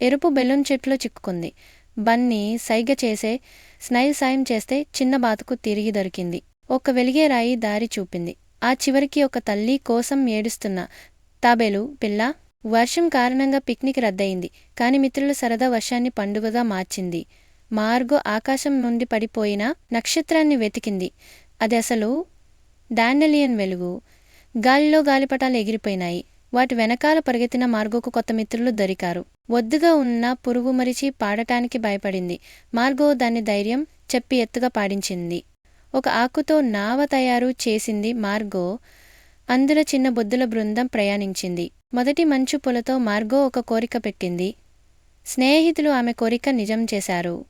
ఎరుపు బెలూన్ చెట్లో చిక్కుకుంది. బన్నీ సైగ చేసే స్నైల్ సాయం చేస్తే చిన్న బాతుకు తిరిగి దొరికింది. ఒక వెలిగే రాయి దారి చూపింది. ఆ చివరికి ఒక తల్లి కోసం ఏడుస్తున్న తాబేలు పిల్ల! వర్షం కారణంగా పిక్నిక్ రద్దయింది. కాని మిత్రుల సరదా వర్షాన్ని పండుగగా మార్చింది. మార్గో ఆకాశం నుండి పడిపోయిన నక్షత్రాన్ని వెతికింది. అది అసలు డాండలియన్ వెలుగు. గాలిలో గాలిపటాలు ఎగిరిపోయినాయి. వాటి వెనకాల పరిగెత్తిన మార్గోకు కొత్త మిత్రులు దొరికారు. ఒద్దుగా ఉన్న పురుగు మరిచి పాడటానికి భయపడింది. మార్గో దాన్ని ధైర్యం చెప్పి ఎత్తుగా పాడించింది. ఒక ఆకుతో నావ తయారు చేసింది మార్గో. అందులో చిన్న బొద్దుల బృందం ప్రయాణించింది. మొదటి మంచు పొలతో మార్గో ఒక కోరిక పెట్టింది. స్నేహితులు ఆమె కోరిక నిజం చేశారు.